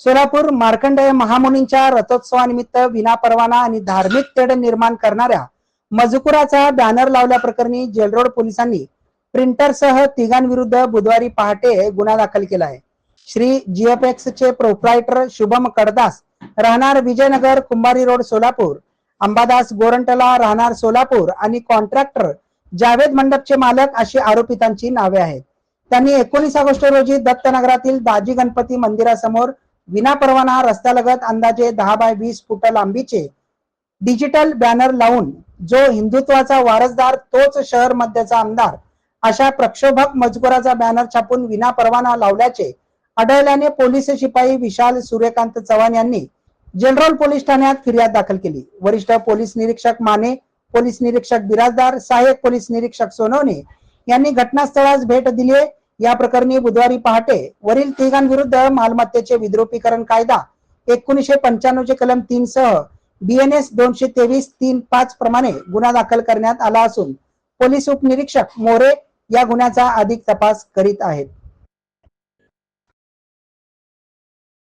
सोलापूर मार्कंडेय महामुनींच्या रथोत्सवानिमित्त विनापरवाना आणि धार्मिक तेढ निर्माण करणाऱ्या मजकुराचा बॅनर लावल्याप्रकरणी जेलरोड पोलिसांनी प्रिंटरसह तिघांविरुद्ध बुधवारी पहाटे गुन्हा दाखल केला आहे. श्री जीएफएक्स चे प्रोप्रायटर शुभम कडदास राहणार विजयनगर कुंभारी रोड सोलापूर अंबादास गोरंटला राहणार सोलापूर आणि कॉन्ट्रॅक्टर जावेद मंडपचे मालक अशी आरोपितांची नावे आहेत. त्यांनी एकोणीस ऑगस्ट रोजी दत्तनगरातील दाजी गणपती मंदिरासमोर विनापरवाना रस्त्यालगत अंदाजे दहा बाय वीस फुट लांबीचे डिजिटल बॅनर लावून जो हिंदुत्वाचा वारसदार तोच शहर मध्यचा आमदार अशा प्रक्षोभक मजकुराचा बॅनर छापून विनापरवाना लावल्याचे आढळल्याने पोलीस शिपाई विशाल सूर्यकांत चव्हाण यांनी जनरल पोलीस ठाण्यात फिर्याद दाखल केली वरिष्ठ पोलीस निरीक्षक माने पोलीस निरीक्षक बिराजदार सहाय्यक पोलीस निरीक्षक सोनवणे यांनी घटनास्थळास भेट दिली आहे. या प्रकरणी बुधवारी पहाटे वरील तिघांविरुद्ध मालमत्तेचे विद्रुपीकरण कायदा एकोणीशे पंच्याण्णवचे कलम तीन सह बीएनएस दोनशे तेवीस तीन पाच प्रमाणे गुन्हा दाखल करण्यात आला असून पोलीस उपनिरीक्षक मोरे या गुन्ह्याचा अधिक तपास करीत आहेत.